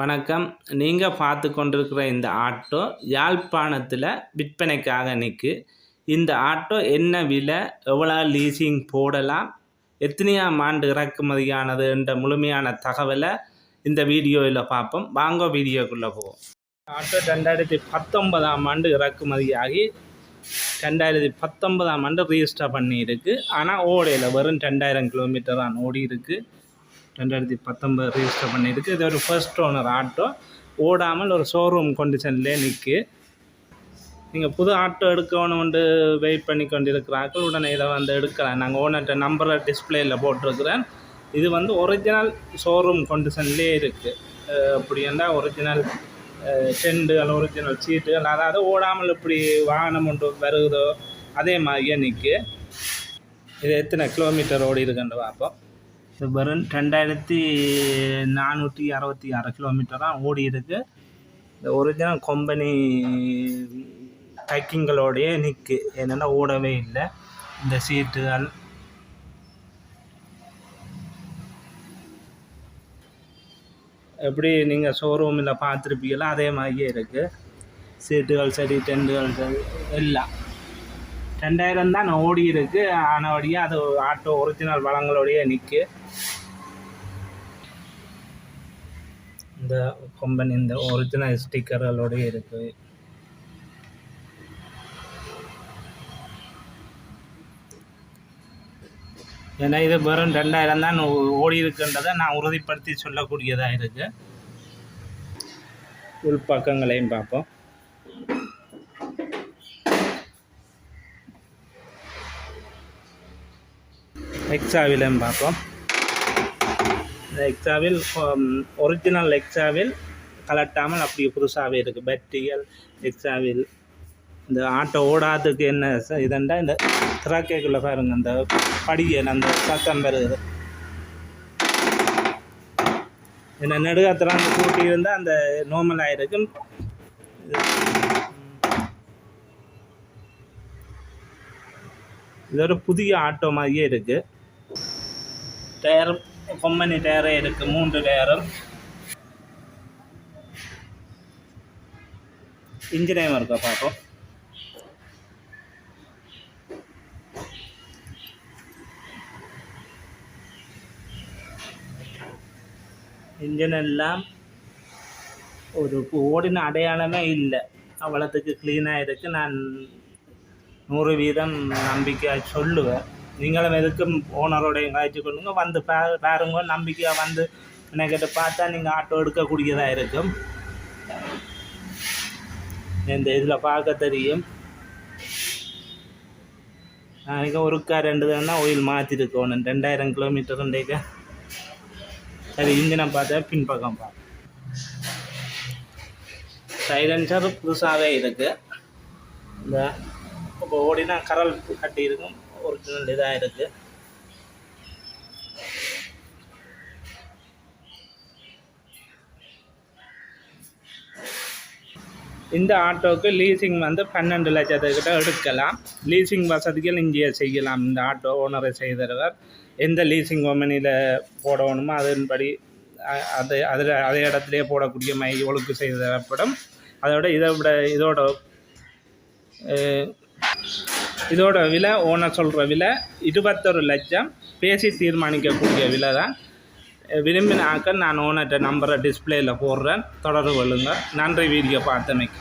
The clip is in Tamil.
வணக்கம். நீங்கள் பார்த்து கொண்டிருக்கிற இந்த ஆட்டோ யாழ்ப்பாணத்தில் விற்பனைக்காக நிற்கு இந்த ஆட்டோ என்ன விலை? எவ்வளோ லீசிங் போடலாம்? எத்தனையாம் ஆண்டு இறக்குமதியானது என்ற முழுமையான தகவலை இந்த வீடியோவில் பார்ப்போம். வாங்க வீடியோக்குள்ளே போவோம். ஆட்டோ ரெண்டாயிரத்தி பத்தொன்பதாம் ஆண்டு இறக்குமதியாகி ரெண்டாயிரத்தி பத்தொன்பதாம் ஆண்டு ரிஜிஸ்டர் பண்ணியிருக்கு. ஆனால் ஓடையில் வெறும் ரெண்டாயிரம் கிலோமீட்டர் தான் ஓடி இருக்குது ரெண்டாயிரத்தி பத்தொம்பது ரிஜிஸ்டர் பண்ணியிருக்கு. இது ஒரு ஃபர்ஸ்ட் ஓனர் ஆட்டோ ஓடாமல் ஒரு ஷோரூம் கண்டிஷன்லேயே நிற்கு நீங்கள் புது ஆட்டோ எடுக்கணும்னு வெயிட் பண்ணி கொண்டிருக்கிறார்கள். உடனே இதை வந்து எடுக்கலாம். நாங்கள் ஓனர்கிட்ட நம்பரை டிஸ்பிளேயில் போட்டிருக்கிறேன். இது வந்து ஒரிஜினல் ஷோரூம் கண்டிஷன்லேயே இருக்குது அப்படி இருந்தால் ஒரிஜினல் டெண்டுகள் ஒரிஜினல் சீட்டுகள் அதாவது ஓடாமல் இப்படி வாகனம் ஒன்று வருகுதோ அதே மாதிரியே நிற்கு இது எத்தனை கிலோமீட்டர் ஓடி இருக்குன்னு பார்ப்போம். வெறும் ரெண்டாயிரத்தி நானூற்றி அறுபத்தி ஆறு கிலோமீட்டராக ஓடி இருக்குது இந்த ஒரிஜினல் கம்பெனி பேக்கிங்களோடையே நிற்கு என்னென்னா ஓடவே இல்லை. இந்த சீட்டுகள் எப்படி நீங்கள் ஷோரூமில் பார்த்துருப்பீங்களோ அதே மாதிரியே இருக்குது சீட்டுகள் சரி டென்ட்டுகள் சரி எல்லாம். ரெண்டாயிரம் தான் ஓடி இருக்கு. ஆனபடியாக அது ஆட்டோ ஒரிஜினல் வளங்களோடைய நிற்கு இந்த கம்பெனி இந்த ஒரிஜினல் ஸ்டிக்கர்களோடய இருக்குது ஏன்னா இது வெறும் ரெண்டாயிரம் தான் ஓடி இருக்குன்றதை நான் உறுதிப்படுத்தி சொல்லக்கூடியதாக இருக்குது உள்பக்கங்களையும் பார்ப்போம். எக்ஸாவிலும் பார்ப்போம். Um, இந்த எக்ஸாவில் ஒரிஜினல் எக்ஸாவில் கலட்டாமல் அப்படி புதுசாகவே இருக்குது பேட்டரியல் எக்ஸாவில் இந்த ஆட்டோ ஓடாததுக்கு என்ன இதெண்டா? இந்த திராக்கைக்குள்ளே பாருங்க அந்த படியல் அந்த சத்தம் வருது இந்த நெடுகாத்தெல்லாம் அந்த கூட்டி இருந்தால் அந்த நார்மல் ஆகிருக்கு இது ஒரு புதிய ஆட்டோ மாதிரியே இருக்குது டயர் கொம்பனி டயரே இருக்குது மூன்று டயரும். இன்ஜினியம் இருக்கா பார்ப்போம் இன்ஜின் எல்லாம் ஒரு ஓடின அடையாளமே இல்லை. அவ்வளோத்துக்கு க்ளீனாக இருக்குது நான் நூறு வீதம் நம்பிக்கையாக சொல்லுவேன். நீங்களும் எதுக்கும் ஓனரோட எங்காய்ச்சி கொள்ளுங்க வந்து பா பாருங்க நம்பிக்கையாக வந்து என்னக்கிட்ட பார்த்தா நீங்கள் ஆட்டோ எடுக்கக்கூடியதாக இருக்கும். இந்த இதில் பார்க்க தெரியும். நாளைக்கு ஒருக்கா ரெண்டு தானே ஆயில் மாற்றிருக்கணும் ரெண்டாயிரம் கிலோமீட்டர் கிலோமீட்டருண்டேக்க சரி இன்ஜினை பார்த்தா பின்பக்கம் பார்க்க சைலன்சர் புதுசாகவே இருக்குது இந்த இப்போ ஓடினா கரல் கட்டி இருக்கும் ஒரிஜினல் இதாக இருக்குது இந்த ஆட்டோவுக்கு லீசிங் வந்து பன்னெண்டு லட்சத்துக்கிட்ட எடுக்கலாம். லீசிங் வசதிகள் இங்கே செய்யலாம். இந்த ஆட்டோ ஓனரை செய்தவர் எந்த லீசிங் கம்பெனியில் போடணுமோ அதன்படி அது அதில் அதே இடத்துலையே போடக்கூடிய மை ஒழுங்கு செய்து தரப்படும் அதோட இதை விட இதோட இதோட விலை ஓனர் சொல்கிற விலை இருபத்தொரு லட்சம். பேசி தீர்மானிக்கக்கூடிய விலை தான் விரும்பினாக்க நான் ஓனர்கிட்ட நம்பரை டிஸ்பிளேயில் போடுறேன். தொடர்பு கொள்ளுங்கள் நன்றி வீடியோ பார்த்தமைக்கு.